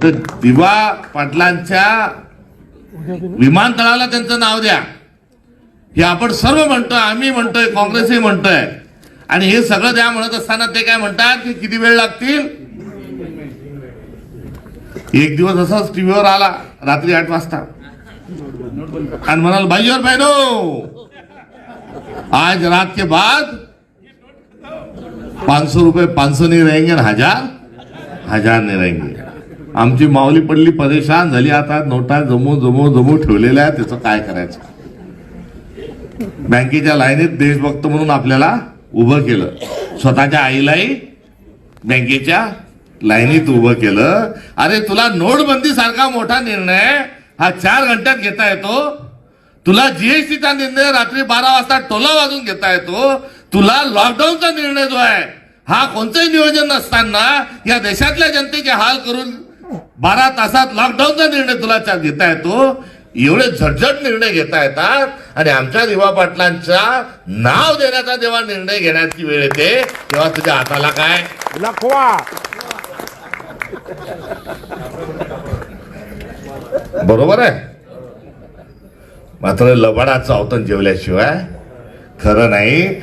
तर दिवा पाटलांच्या विमानतळाला त्यांचं नाव द्या. हे आपण सर्व म्हणतोय आम्ही म्हणतोय काँग्रेसही म्हणतोय. आणि हे सगळं द्या म्हणत असताना ते काय म्हणतात की किती वेळ लागतील? एक दिवस असाच टीव्हीवर आला रात्री आठ वाजता. आणि म्हणाल बाईवर और बहनो आज रात के बाद पाच सौ रुपये पाच सौ नहीं हजार हजार नाही रहेंगे. आमची माऊली पडली परेशान झाली. आता नोटा जमू जमू जमू ठेवलेल्या आहेत. त्याचं काय करायचं? बँकेच्या लाईनीत देशभक्त म्हणून आपल्याला उभं केलं. स्वतःच्या आईलाही बँकेच्या लाईनीत उभं केलं. अरे तुला नोटबंदी सारखा मोठा निर्णय हा चार घंट्यात घेता येतो. तुला जीएसटीचा निर्णय रात्री बारा वाजता टोला वाजून घेता येतो. तुला लॉकडाऊनचा निर्णय जो आहे हा कोणतंही नियोजन नसताना या देशातल्या जनतेचे हाल करून बारा तासात लॉकडाऊनचा निर्णय तुला घेता येतो. एवढे झटझट निर्णय घेता येतात. आणि आमच्या दिवा पाटलांचा नाव देण्याचा जेव्हा निर्णय घेण्याची वेळ येते तेव्हा तुझ्या हाताला काय? लखवा. बरोबर आहे. मात्र लबाडाचं अवतन जेवल्याशिवाय खरं नाही.